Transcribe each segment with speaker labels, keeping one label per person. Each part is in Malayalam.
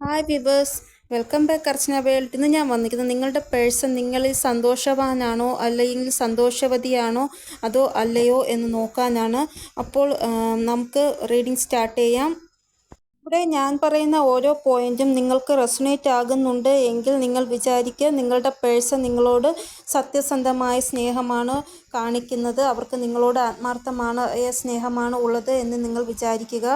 Speaker 1: Hi viewers welcome back Archana world ഇന്ന് ഞാൻ വന്നിരിക്കുന്നത് നിങ്ങളുടെ പേഴ്സൺ നിങ്ങളിൽ സന്തോഷവാനാണോ അല്ലെങ്കിൽ സന്തോഷവതിയാണോ അതോ അല്ലയോ എന്ന് നോക്കാനാണ്. അപ്പോൾ നമുക്ക് റീഡിംഗ് സ്റ്റാർട്ട് ചെയ്യാം. ഇവിടെ ഞാൻ പറയുന്ന ഓരോ പോയിന്റും നിങ്ങൾക്ക് റെസുനേറ്റ് ആകുന്നുണ്ട് എങ്കിൽ നിങ്ങൾ വിചാരിക്കുക നിങ്ങളുടെ പേഴ്സൺ നിങ്ങളോട് സത്യസന്ധമായ സ്നേഹമാണ് കാണിക്കുന്നത്. അവർക്ക് നിങ്ങളോട് ആത്മാർത്ഥമാണ് സ്നേഹമാണ് ഉള്ളത് എന്ന് നിങ്ങൾ വിചാരിക്കുക.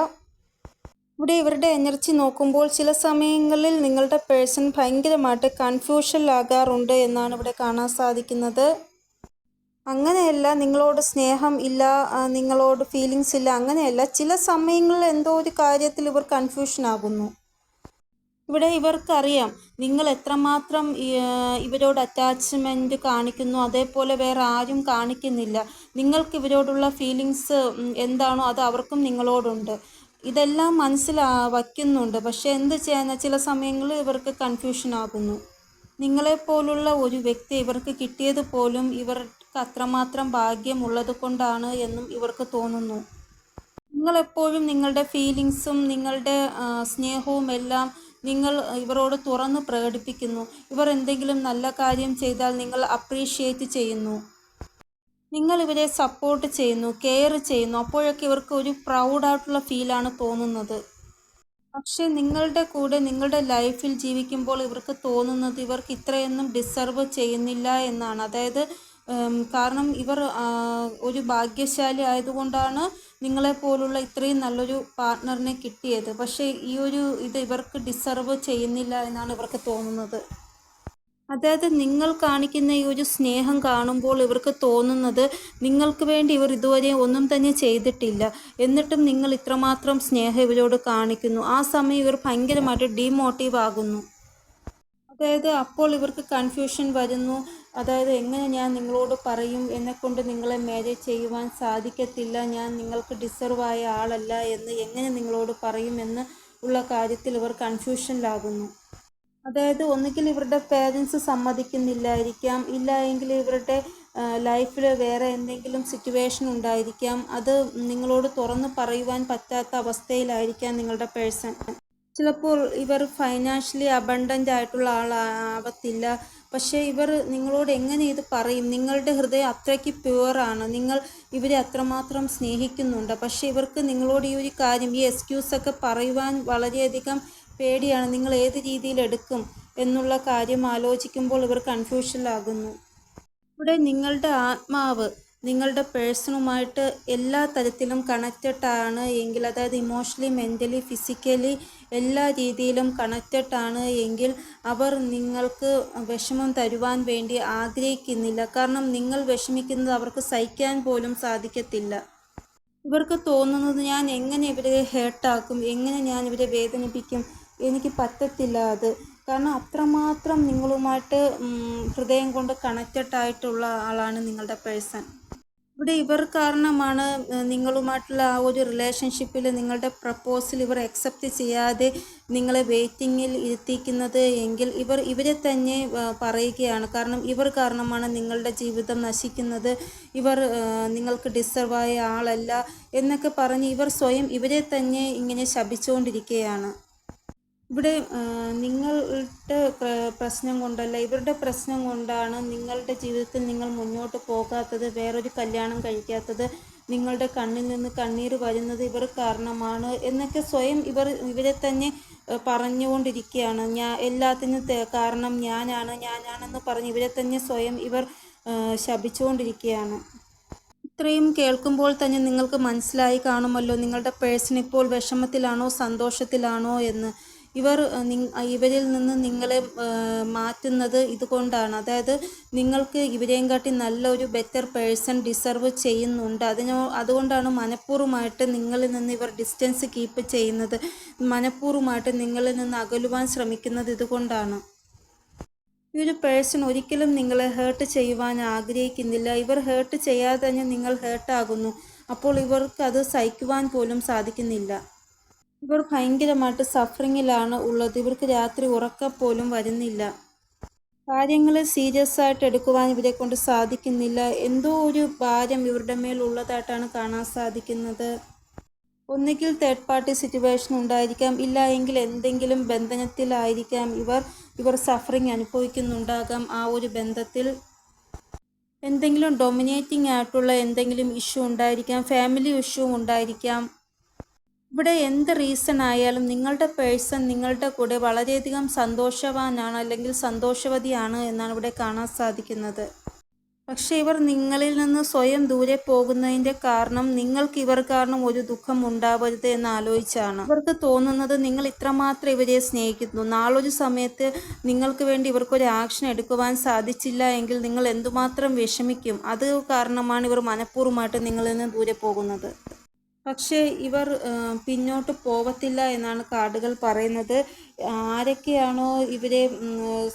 Speaker 1: ഇവിടെ ഇവരുടെ എനർജി നോക്കുമ്പോൾ ചില സമയങ്ങളിൽ നിങ്ങളുടെ പേഴ്സൺ ഭയങ്കരമായിട്ട് കൺഫ്യൂഷനിലാകാറുണ്ട് എന്നാണ് ഇവിടെ കാണാൻ സാധിക്കുന്നത്. അങ്ങനെയല്ല നിങ്ങളോട് സ്നേഹം ഇല്ല നിങ്ങളോട് ഫീലിങ്സ് ഇല്ല അങ്ങനെയല്ല. ചില സമയങ്ങളിൽ എന്തോ ഒരു കാര്യത്തിൽ ഇവർ കൺഫ്യൂഷൻ ആകുന്നു. ഇവിടെ ഇവർക്കറിയാം നിങ്ങൾ എത്രമാത്രം ഇവരോട് അറ്റാച്ച്മെന്റ് കാണിക്കുന്നു അതേപോലെ വേറെ ആരും കാണിക്കുന്നില്ല. നിങ്ങൾക്ക് ഇവരോടുള്ള ഫീലിങ്സ് എന്താണോ അത് അവർക്കും നിങ്ങളോടുണ്ട്. ഇതെല്ലാം മനസ്സിലാ വയ്ക്കുന്നുണ്ട് പക്ഷേ എന്ത് ചെയ്യാനാ? ചില സമയങ്ങളിൽ ഇവർക്ക് കൺഫ്യൂഷൻ ആകുന്നു. നിങ്ങളെപ്പോലുള്ള ഒരു വ്യക്തി ഇവർക്ക് കിട്ടിയത് പോലും ഇവർക്ക് അത്രമാത്രം ഭാഗ്യമുള്ളത് കൊണ്ടാണ് എന്നും ഇവർക്ക് തോന്നുന്നു. നിങ്ങളെപ്പോഴും നിങ്ങളുടെ ഫീലിങ്സും നിങ്ങളുടെ സ്നേഹവും എല്ലാം നിങ്ങൾ ഇവരോട് തുറന്ന് പ്രകടിപ്പിക്കുന്നു. ഇവർ എന്തെങ്കിലും നല്ല കാര്യം ചെയ്താൽ നിങ്ങൾ അപ്രീഷിയേറ്റ് ചെയ്യുന്നു. നിങ്ങൾ ഇവരെ സപ്പോർട്ട് ചെയ്യുന്നു കെയർ ചെയ്യുന്നു അപ്പോഴൊക്കെ ഇവർക്ക് ഒരു പ്രൗഡായിട്ടുള്ള ഫീലാണ് തോന്നുന്നത്. പക്ഷേ നിങ്ങളുടെ കൂടെ നിങ്ങളുടെ ലൈഫിൽ ജീവിക്കുമ്പോൾ ഇവർക്ക് തോന്നുന്നത് ഇവർക്ക് ഇത്രയൊന്നും ഡിസർവ് ചെയ്യുന്നില്ല എന്നാണ്. അതായത് കാരണം ഇവർ ഒരു ഭാഗ്യശാലി ആയതുകൊണ്ടാണ് നിങ്ങളെപ്പോലുള്ള ഇത്രയും നല്ലൊരു പാർട്ട്ണറിനെ കിട്ടിയത്. പക്ഷേ ഈ ഒരു ഇത് ഇവർക്ക് ഡിസർവ് ചെയ്യുന്നില്ല എന്നാണ് ഇവർക്ക് തോന്നുന്നത്. അതായത് നിങ്ങൾ കാണിക്കുന്ന ഈ ഒരു സ്നേഹം കാണുമ്പോൾ ഇവർക്ക് തോന്നുന്നത് നിങ്ങൾക്ക് വേണ്ടി ഇവർ ഇതുവരെ ഒന്നും തന്നെ ചെയ്തിട്ടില്ല. എന്നിട്ടും നിങ്ങൾ ഇത്രമാത്രം സ്നേഹം ഇവരോട് കാണിക്കുന്നു. ആ സമയം ഇവർ ഭയങ്കരമായിട്ട് ഡീമോട്ടീവ് ആകുന്നു. അതായത് അപ്പോൾ ഇവർക്ക് കൺഫ്യൂഷൻ വരുന്നു. അതായത് എങ്ങനെ ഞാൻ നിങ്ങളോട് പറയും? എന്നെക്കൊണ്ട് നിങ്ങളെ മാരേജ് ചെയ്യുവാൻ സാധിക്കത്തില്ല. ഞാൻ നിങ്ങൾക്ക് ഡിസർവ് ആയ ആളല്ല എന്ന് എങ്ങനെ നിങ്ങളോട് പറയുമെന്ന് ഉള്ള കാര്യത്തിൽ ഇവർ കൺഫ്യൂഷനിലാകുന്നു അതായത് ഒന്നുകിൽ ഇവരുടെ പേരൻസ് സമ്മതിക്കുന്നില്ലായിരിക്കാം. ഇല്ല എങ്കിൽ ഇവരുടെ ലൈഫിൽ വേറെ എന്തെങ്കിലും സിറ്റുവേഷൻ ഉണ്ടായിരിക്കാം. അത് നിങ്ങളോട് തുറന്നു പറയുവാൻ പറ്റാത്ത അവസ്ഥയിലായിരിക്കാം നിങ്ങളുടെ പേഴ്സൺ ചിലപ്പോൾ ഇവർ ഫൈനാൻഷ്യലി അബണ്ടന്റ് ആയിട്ടുള്ള ആളാവത്തില്ല പക്ഷേ ഇവർ നിങ്ങളോട് എങ്ങനെ ഇത് പറയും? നിങ്ങളുടെ ഹൃദയം അത്രയ്ക്ക് പ്യുവറാണ് നിങ്ങൾ ഇവരെ അത്രമാത്രം സ്നേഹിക്കുന്നുണ്ട്. പക്ഷേ ഇവർക്ക് നിങ്ങളോട് ഈ ഒരു കാര്യം ഈ എക്സ്ക്യൂസൊക്കെ പറയുവാൻ വളരെയധികം പേടിയാണ്. നിങ്ങൾ ഏത് രീതിയിൽ എടുക്കും എന്നുള്ള കാര്യം ആലോചിക്കുമ്പോൾ ഇവർ കൺഫ്യൂഷനിലാകുന്നു. ഇവിടെ നിങ്ങളുടെ ആത്മാവ് നിങ്ങളുടെ പേഴ്സണുമായിട്ട് എല്ലാ തരത്തിലും കണക്റ്റഡ് ആണ് എങ്കിൽ അതായത് ഇമോഷണലി മെന്റലി ഫിസിക്കലി എല്ലാ രീതിയിലും കണക്റ്റഡ് ആണ് എങ്കിൽ അവർ നിങ്ങൾക്ക് വിഷമം തരുവാൻ വേണ്ടി ആഗ്രഹിക്കുന്നില്ല. കാരണം നിങ്ങൾ വിഷമിക്കുന്നത് അവർക്ക് സഹിക്കാൻ പോലും സാധിക്കത്തില്ല. ഇവർക്ക് തോന്നുന്നത് ഞാൻ എങ്ങനെ ഇവരെ ഹേർട്ടാക്കും എങ്ങനെ ഞാൻ ഇവരെ വേദനിപ്പിക്കും എനിക്ക് പറ്റത്തില്ല അത്. കാരണം അത്രമാത്രം നിങ്ങളുമായിട്ട് ഹൃദയം കൊണ്ട് കണക്റ്റഡ് ആയിട്ടുള്ള ആളാണ് നിങ്ങളുടെ പേഴ്സൺ ഇവിടെ ഇവർ കാരണമാണ് നിങ്ങളുമായിട്ടുള്ള ആ ഒരു റിലേഷൻഷിപ്പിൽ നിങ്ങളുടെ പ്രപ്പോസൽ ഇവർ അക്സെപ്റ്റ് ചെയ്യാതെ നിങ്ങളെ വെയിറ്റിങ്ങിൽ ഇരുത്തിക്കുന്നത് എങ്കിൽ ഇവർ ഇവരെ തന്നെ പറയുകയാണ്. കാരണം ഇവർ കാരണമാണ് നിങ്ങളുടെ ജീവിതം നശിക്കുന്നത്. ഇവർ നിങ്ങൾക്ക് ഡിസർവായ ആളല്ല എന്നൊക്കെ പറഞ്ഞ് ഇവർ സ്വയം ഇവരെ തന്നെ ഇങ്ങനെ ശപിച്ചുകൊണ്ടിരിക്കുകയാണ്. ഇവിടെ നിങ്ങളുടെ പ്രശ്നം കൊണ്ടല്ല ഇവരുടെ പ്രശ്നം കൊണ്ടാണ് നിങ്ങളുടെ ജീവിതത്തിൽ നിങ്ങൾ മുന്നോട്ട് പോകാത്തത് വേറൊരു കല്യാണം കഴിക്കാത്തത് നിങ്ങളുടെ കണ്ണിൽ നിന്ന് കണ്ണീർ വരുന്നത് ഇവർ കാരണമാണ് എന്നൊക്കെ സ്വയം ഇവർ ഇവരെ തന്നെ പറഞ്ഞുകൊണ്ടിരിക്കുകയാണ്. ഞാൻ എല്ലാത്തിനും കാരണം ഞാനാണ് ഞാനാണെന്ന് പറഞ്ഞ് ഇവരെ തന്നെ സ്വയം ഇവർ ശപിച്ചുകൊണ്ടിരിക്കുകയാണ്. ഇത്രയും കേൾക്കുമ്പോൾ തന്നെ നിങ്ങൾക്ക് മനസ്സിലായി കാണുമല്ലോ നിങ്ങളുടെ പേഴ്സൺ ഇപ്പോൾ വിഷമത്തിലാണോ സന്തോഷത്തിലാണോ എന്ന്. ഇവർ ഇവരിൽ നിന്ന് നിങ്ങളെ മാറ്റുന്നത് ഇതുകൊണ്ടാണ്. അതായത് നിങ്ങൾക്ക് ഇവരെയും കാട്ടി നല്ലൊരു ബെറ്റർ പേഴ്സൺ ഡിസർവ് ചെയ്യുന്നുണ്ട്. അതിനോ അതുകൊണ്ടാണ് മനഃപൂർവമായിട്ട് നിങ്ങളിൽ നിന്ന് ഇവർ ഡിസ്റ്റൻസ് കീപ്പ് ചെയ്യുന്നത്. മനഃപൂർവമായിട്ട് നിങ്ങളിൽ നിന്ന് അകലുവാൻ ശ്രമിക്കുന്നത് ഇതുകൊണ്ടാണ്. ഈ ഒരു പേഴ്സൺ ഒരിക്കലും നിങ്ങളെ ഹേർട്ട് ചെയ്യുവാൻ ആഗ്രഹിക്കുന്നില്ല. ഇവർ ഹേർട്ട് ചെയ്യാതെ തന്നെ നിങ്ങൾ ഹേർട്ടാകുന്നു അപ്പോൾ ഇവർക്ക് അത് സഹിക്കുവാൻ പോലും സാധിക്കുന്നില്ല. ഇവർ ഭയങ്കരമായിട്ട് സഫറിങ്ങിലാണ് ഉള്ളത്. ഇവർക്ക് രാത്രി ഉറക്കം പോലും വരുന്നില്ല. കാര്യങ്ങൾ സീരിയസ് ആയിട്ട് എടുക്കുവാൻ ഇവരെ കൊണ്ട് സാധിക്കുന്നില്ല. എന്തോ ഒരു ഭാരം ഇവരുടെ മേൽ ഉള്ളതായിട്ടാണ് കാണാൻ സാധിക്കുന്നത്. ഒന്നുകിൽ തേർഡ് പാർട്ടി സിറ്റുവേഷൻ ഉണ്ടായിരിക്കാം. ഇല്ല എങ്കിൽ എന്തെങ്കിലും ബന്ധനത്തിലായിരിക്കാം. ഇവർ ഇവർ സഫറിങ് അനുഭവിക്കുന്നുണ്ടാകാം ആ ഒരു ബന്ധത്തിൽ. എന്തെങ്കിലും ഡൊമിനേറ്റിംഗ് ആയിട്ടുള്ള എന്തെങ്കിലും ഇഷ്യൂ ഉണ്ടായിരിക്കാം. ഫാമിലി ഇഷ്യൂ ഉണ്ടായിരിക്കാം. ഇവിടെ എന്ത് റീസൺ ആയാലും നിങ്ങളുടെ പേഴ്സൺ നിങ്ങളുടെ കൂടെ വളരെയധികം സന്തോഷവാനാണ് അല്ലെങ്കിൽ സന്തോഷവതിയാണ് എന്നാണ് ഇവിടെ കാണാൻ സാധിക്കുന്നത്. പക്ഷേ ഇവർ നിങ്ങളിൽ നിന്ന് സ്വയം ദൂരെ പോകുന്നതിന്റെ കാരണം നിങ്ങൾക്ക് ഇവർ കാരണം ഒരു ദുഃഖം ഉണ്ടാവരുത് എന്ന് ആലോചിച്ചാണ്. ഇവർക്ക് തോന്നുന്നത് നിങ്ങൾ ഇത്രമാത്രം ഇവരെ സ്നേഹിക്കുന്നു. നാളൊരു സമയത്ത് നിങ്ങൾക്ക് വേണ്ടി ഇവർക്കൊരു ആക്ഷൻ എടുക്കുവാൻ സാധിച്ചില്ല എങ്കിൽ നിങ്ങൾ എന്തുമാത്രം വിഷമിക്കും. അത് കാരണമാണ് ഇവർ മനഃപൂർവമായിട്ട് നിങ്ങളിൽ നിന്ന് ദൂരെ പോകുന്നത്. പക്ഷേ ഇവർ പിന്നോട്ട് പോവത്തില്ല എന്നാണ് കാർഡുകൾ പറയുന്നത്. ആരൊക്കെയാണോ ഇവരെ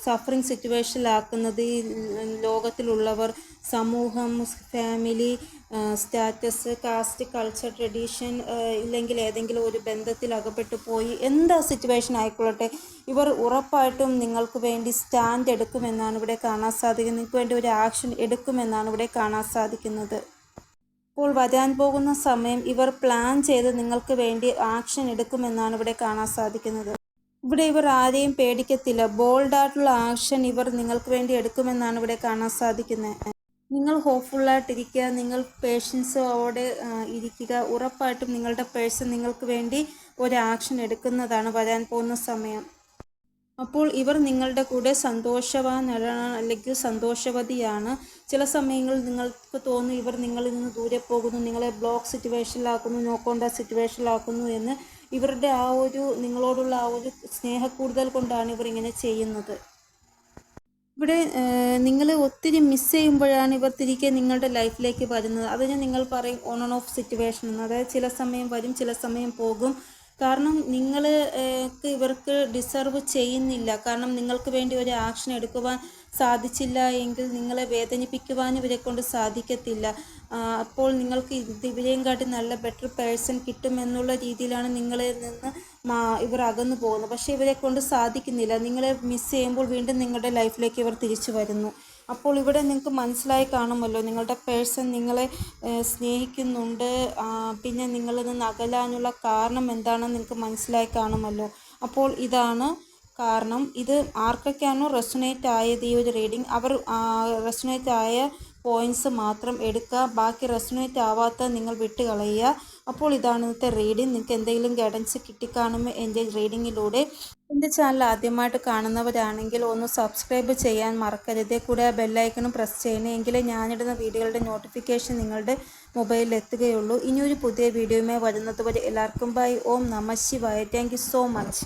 Speaker 1: സഫറിങ് സിറ്റുവേഷനിലാക്കുന്നത്? ഈ ലോകത്തിലുള്ളവർ സമൂഹം family status caste culture tradition ഇല്ലെങ്കിൽ ഏതെങ്കിലും ഒരു ബന്ധത്തിൽ അകപ്പെട്ടു പോയി. എന്താ സിറ്റുവേഷൻ ആയിക്കൊള്ളട്ടെ? ഇവർ ഉറപ്പായിട്ടും നിങ്ങൾക്ക് വേണ്ടി സ്റ്റാൻഡ് എടുക്കുമെന്നാണ് ഇവിടെ കാണാൻ സാധിക്കുന്നത്. നിങ്ങൾക്ക് വേണ്ടി ഒരു ആക്ഷൻ എടുക്കുമെന്നാണ് ഇവിടെ കാണാൻ സാധിക്കുന്നത്. ഇപ്പോൾ വരാൻ പോകുന്ന സമയം ഇവർ പ്ലാൻ ചെയ്ത് നിങ്ങൾക്ക് വേണ്ടി ആക്ഷൻ എടുക്കുമെന്നാണ് ഇവിടെ കാണാൻ സാധിക്കുന്നത്. ഇവിടെ ഇവർ ആരെയും പേടിക്കത്തില്ല. ബോൾഡായിട്ടുള്ള ആക്ഷൻ ഇവർ നിങ്ങൾക്ക് വേണ്ടി എടുക്കുമെന്നാണ് ഇവിടെ കാണാൻ സാധിക്കുന്നത്. നിങ്ങൾ ഹോപ്പ്ഫുള്ളായിട്ടിരിക്കുക നിങ്ങൾ പേഷ്യൻസോടെ ഇരിക്കുക. ഉറപ്പായിട്ടും നിങ്ങളുടെ പേഴ്സൺ നിങ്ങൾക്ക് വേണ്ടി ഒരു ആക്ഷൻ എടുക്കുന്നതാണ് വരാൻ പോകുന്ന സമയം. അപ്പോൾ ഇവർ നിങ്ങളുടെ കൂടെ സന്തോഷവാനാണ് അല്ലെങ്കിൽ സന്തോഷവതിയാണ്. ചില സമയങ്ങളിൽ നിങ്ങൾക്ക് തോന്നും ഇവർ നിങ്ങളിൽ നിന്ന് ദൂരെ പോകുന്നു നിങ്ങളെ ബ്ലോക്ക് സിറ്റുവേഷനിലാക്കുന്നു നോക്കേണ്ട സിറ്റുവേഷനിലാക്കുന്നു എന്ന് ഇവരുടെ ആ ഒരു നിങ്ങളോടുള്ള ആ ഒരു സ്നേഹക്കൂടുതൽ കൊണ്ടാണ് ഇവർ ഇങ്ങനെ ചെയ്യുന്നത്. ഇവിടെ നിങ്ങൾ ഒത്തിരി മിസ് ചെയ്യുമ്പോഴാണ് ഇവർ തിരികെ നിങ്ങളുടെ ലൈഫിലേക്ക് വരുന്നത്. അതിന് നിങ്ങൾ പറയും ഓൺ ആൻഡ് ഓഫ് സിറ്റുവേഷൻ എന്ന്. അതായത് ചില സമയം വരും ചില സമയം പോകും. കാരണം നിങ്ങൾ ഇവർക്ക് ഡിസർവ് ചെയ്യുന്നില്ല. കാരണം നിങ്ങൾക്ക് വേണ്ടി ഒരു ആക്ഷൻ എടുക്കുവാൻ സാധിച്ചില്ല എങ്കിൽ നിങ്ങളെ വേദനിപ്പിക്കുവാൻ ഇവരെ കൊണ്ട് സാധിക്കത്തില്ല. അപ്പോൾ നിങ്ങൾക്ക് ഇവരെയും കാട്ടി നല്ല ബെറ്റർ പേഴ്സൺ കിട്ടുമെന്നുള്ള രീതിയിലാണ് നിങ്ങളിൽ നിന്ന് ഇവർ അകന്നു പോകുന്നത്. പക്ഷേ ഇവരെ കൊണ്ട് സാധിക്കുന്നില്ല. നിങ്ങളെ മിസ് ചെയ്യുമ്പോൾ വീണ്ടും നിങ്ങളുടെ ലൈഫിലേക്ക് ഇവർ തിരിച്ചു വരുന്നു. അപ്പോൾ ഇവിടെ നിങ്ങൾക്ക് മനസ്സിലായി കാണുമല്ലോ നിങ്ങളുടെ പേഴ്സൺ നിങ്ങളെ സ്നേഹിക്കുന്നുണ്ട്. പിന്നെ നിങ്ങളിൽ നിന്ന് അകലാനുള്ള കാരണം എന്താണെന്ന് നിങ്ങൾക്ക് മനസ്സിലായി കാണുമല്ലോ. അപ്പോൾ ഇതാണ് കാരണം. ഇത് ആർക്കൊക്കെയാണോ റെസൊനേറ്റ് ആയത് ഈ ഒരു റീഡിംഗ് അവർ റെസൊനേറ്റ് ആയ പോയിന്റ്സ് മാത്രം എടുക്കുക ബാക്കി റെസൊനേറ്റ് ആവാത്ത നിങ്ങൾ വിട്ട് കളയുക അപ്പോൾ ഇതാണ് ഇന്നത്തെ റീഡിങ് നിങ്ങൾക്ക് എന്തെങ്കിലും ഗൈഡൻസ് കിട്ടിക്കാണുമ്പോൾ എന്റെ റീഡിങ്ങിലൂടെ എന്റെ ചാനൽ ആദ്യമായിട്ട് കാണുന്നവരാണെങ്കിൽ ഒന്ന് സബ്സ്ക്രൈബ് ചെയ്യാൻ മറക്കരുത്. കൂടെ ആ ബെല്ലൈക്കണും പ്രസ് ചെയ്യണേ എങ്കിലേ ഞാനിടുന്ന വീഡിയോകളുടെ നോട്ടിഫിക്കേഷൻ നിങ്ങളുടെ മൊബൈലിൽ എത്തുകയുള്ളൂ. ഇനിയൊരു പുതിയ വീഡിയോയുമായി വരുന്നത് വരെ എല്ലാവർക്കും ബൈ ഓം നമ ശിവായ. Thank so much